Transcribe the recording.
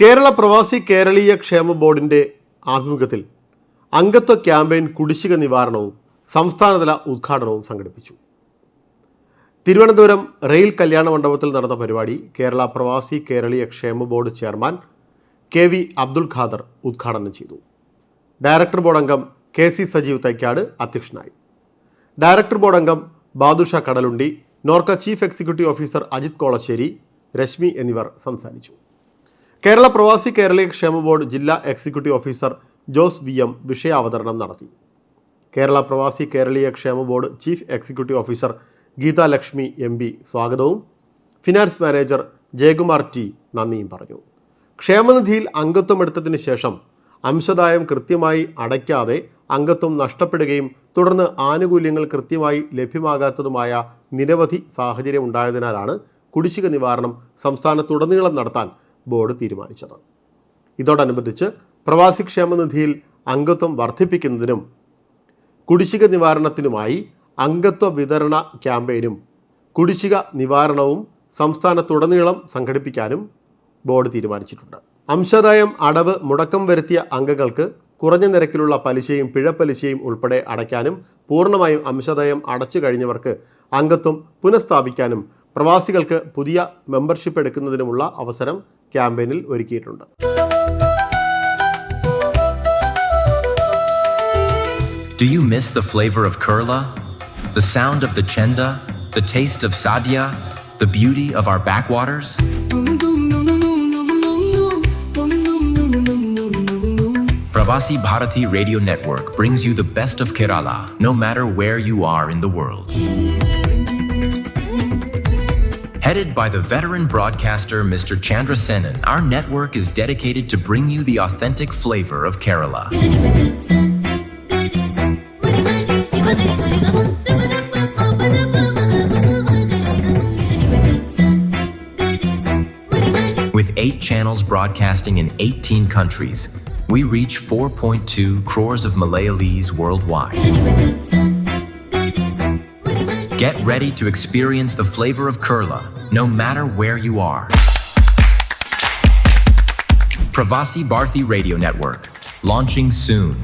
കേരള പ്രവാസി കേരളീയ ക്ഷേമ ബോർഡിന്റെ ആഭിമുഖ്യത്തിൽ അംഗത്വ ക്യാമ്പയിൻ കുടിശ്ശിക നിവാരണവും സംസ്ഥാനതല ഉദ്ഘാടനവും സംഘടിപ്പിച്ചു. തിരുവനന്തപുരം റെയിൽ കല്യാണ മണ്ഡപത്തിൽ നടന്ന പരിപാടി Kerala Pravasi Keraleeya Kshema board chairman K V Abdul Khader ഉദ്ഘാടനം ചെയ്തു. ഡയറക്ടർ ബോർഡ് അംഗം കെ സി സജീവ് തൈക്കാട് അധ്യക്ഷനായി. ഡയറക്ടർ ബോർഡ് അംഗം Badusha Kadalundi Norka chief executive officer Ajith Kolassery Reshmi എന്നിവർ സംസാരിച്ചു. കേരള പ്രവാസി കേരളീയ ക്ഷേമ ബോർഡ് ജില്ലാ executive officer Jose V M വിഷയാവതരണം നടത്തി. Kerala Pravasi Keraleeya Kshema board chief executive officer Geetha Lakshmi M P സ്വാഗതവും. Finance manager Jayakumar T നന്ദിയും പറഞ്ഞു. ക്ഷേമനിധിയിൽ അംഗത്വം എടുത്തതിന് ശേഷം അംശദായം കൃത്യമായി അടയ്ക്കാതെ അംഗത്വം നഷ്ടപ്പെടുകയും തുടർന്ന് ആനുകൂല്യങ്ങൾ കൃത്യമായി ലഭ്യമാകാത്തതുമായ നിരവധി സാഹചര്യം ഉണ്ടായതിനാലാണ് കുടിശ്ശിക നിവാരണം സംസ്ഥാനത്തുടനീളം നടത്താൻ ബോർഡ് തീരുമാനിച്ചത്. ഇതോടനുബന്ധിച്ച് പ്രവാസി ക്ഷേമനിധിയിൽ അംഗത്വം വർദ്ധിപ്പിക്കുന്നതിനും കുടിശ്ശിക നിവാരണത്തിനുമായി അംഗത്വ വിതരണ ക്യാമ്പയിനും കുടിശ്ശിക നിവാരണവും സംസ്ഥാനത്തുടനീളം സംഘടിപ്പിക്കാനും ബോർഡ് തീരുമാനിച്ചിട്ടുണ്ട്. അംശദായം അടവ് മുടക്കം വരുത്തിയ അംഗങ്ങൾക്ക് കുറഞ്ഞ നിരക്കിലുള്ള പലിശയും പിഴപ്പലിശയും ഉൾപ്പെടെ അടയ്ക്കാനും പൂർണമായും അംശദായം അടച്ചു കഴിഞ്ഞവർക്ക് അംഗത്വം പുനഃസ്ഥാപിക്കാനും പ്രവാസികൾക്ക് പുതിയ മെമ്പർഷിപ്പ് എടുക്കുന്നതിനുമുള്ള അവസരം ക്യാമ്പയിനിൽ ഒരുക്കിയിട്ടുണ്ട് Do you miss the flavor of Kurla? The sound of the chenda? The taste of sadhya? The beauty of our backwaters? Pravasi Bharati Radio Network brings you the best of Kerala, no matter where you are in the world. Headed by the veteran broadcaster Mr. Chandra Senan, our network is dedicated to bring you the authentic flavor of Kerala. With eight channels broadcasting in 18 countries, we reach 4.2 crores of Malayalees worldwide. Get ready to experience the flavor of Kurla, no matter where you are. Pravasi Bharti Radio Network, launching soon.